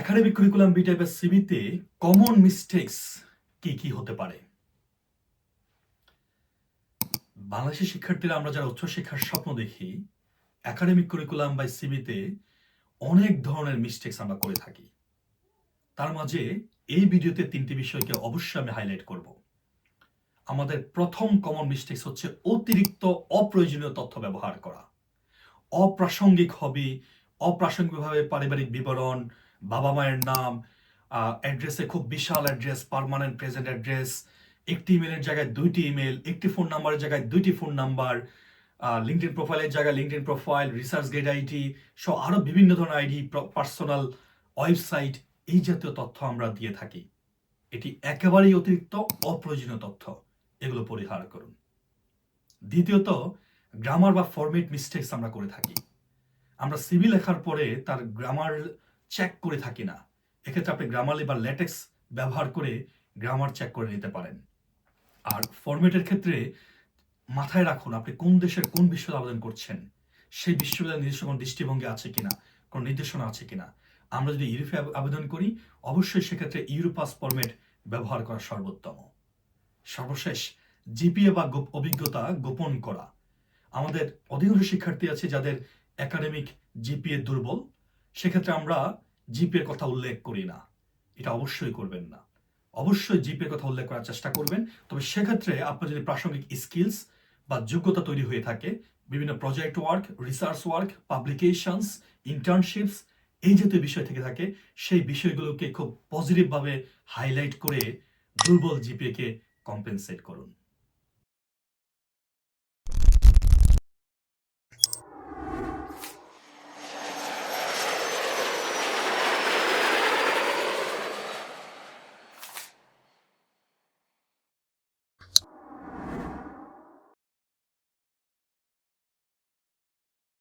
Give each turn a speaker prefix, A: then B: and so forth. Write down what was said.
A: Academic curriculum B টাইপের সিবিতে common mistakes কি কি হতে পারে? বাংলাদেশি শিক্ষার্থীরা আমরা যারা উচ্চশিক্ষার স্বপ্ন দেখি একাডেমিক কারিকুলাম বা সিবিতে অনেক ধরনের মিস্টেক্স আমরা করে থাকি। তার মাঝে এই ভিডিওতে তিনটি বিষয়কে অবশ্যই আমি হাইলাইট করব। আমাদের প্রথম কমন মিস্টেক্স হচ্ছে অতিরিক্ত অপ্রয়োজনীয় তথ্য ব্যবহার করা। অপ্রাসঙ্গিক হবি অপ্রাসঙ্গিকভাবে পারিবারিক বিবরণ বাবা মায়ের নাম অ্যাড্রেসে খুব বিশাল অ্যাড্রেস পার্মানেন্ট প্রেজেন্ট অ্যাড্রেস একটি ইমেলের জায়গায় দুইটি ইমেল একটি ফোন নাম্বারের জায়গায় দুইটি ফোন নাম্বার লিঙ্কডিন প্রোফাইলের জায়গায় LinkedIn profile research gate ID সহ আরও বিভিন্ন ধরনের আইডি পার্সোনাল ওয়েবসাইট এই জাতীয় তথ্য আমরা দিয়ে থাকি। এটি একেবারেই অতিরিক্ত, অপ্রয়োজনীয় তথ্য। এগুলো পরিহার করুন। দ্বিতীয়ত গ্রামার বা ফরমেট মিস্টেক্স আমরা করে থাকি। আমরা সিভি লেখার পরে তার গ্রামার চেক করে থাকি না। এক্ষেত্রে আপনি গ্রামারলি বা ল্যাটেক্স ব্যবহার করে গ্রামার চেক করে নিতে পারেন। আর ফরম্যাটের ক্ষেত্রে মাথায় রাখুন আপনি কোন দেশের কোন বিশ্ববিদ্যালয়ে আবেদন করছেন। সেই বিশ্ববিদ্যালয়ের নিজস্ব কোনো দৃষ্টিভঙ্গি আছে কিনা, কোনো নির্দেশনা আছে কিনা। আমরা যদি ইউরোপে আবেদন করি, অবশ্যই সেক্ষেত্রে ইউরোপাস ফরম্যাট ব্যবহার করা সর্বোত্তম। সর্বশেষ, জিপিএ বা অভিজ্ঞতা গোপন করা। আমাদের অধিকাংশ শিক্ষার্থী আছে যাদের একাডেমিক জিপিএ দুর্বল। সেক্ষেত্রে আমরা জিপিএর কথা উল্লেখ করি না। এটা অবশ্যই করবেন না। অবশ্যই জিপিএর কথা উল্লেখ করার চেষ্টা করবেন। তবে সেক্ষেত্রে আপনার যদি প্রাসঙ্গিক স্কিলস বা যোগ্যতা তৈরি হয়ে থাকে, বিভিন্ন project work research work publications internships এই জাতীয় বিষয় থেকে থাকে, সেই বিষয়গুলোকে খুব পজিটিভভাবে হাইলাইট করে দুর্বল জিপিএ কে কম্পেনসেট করুন।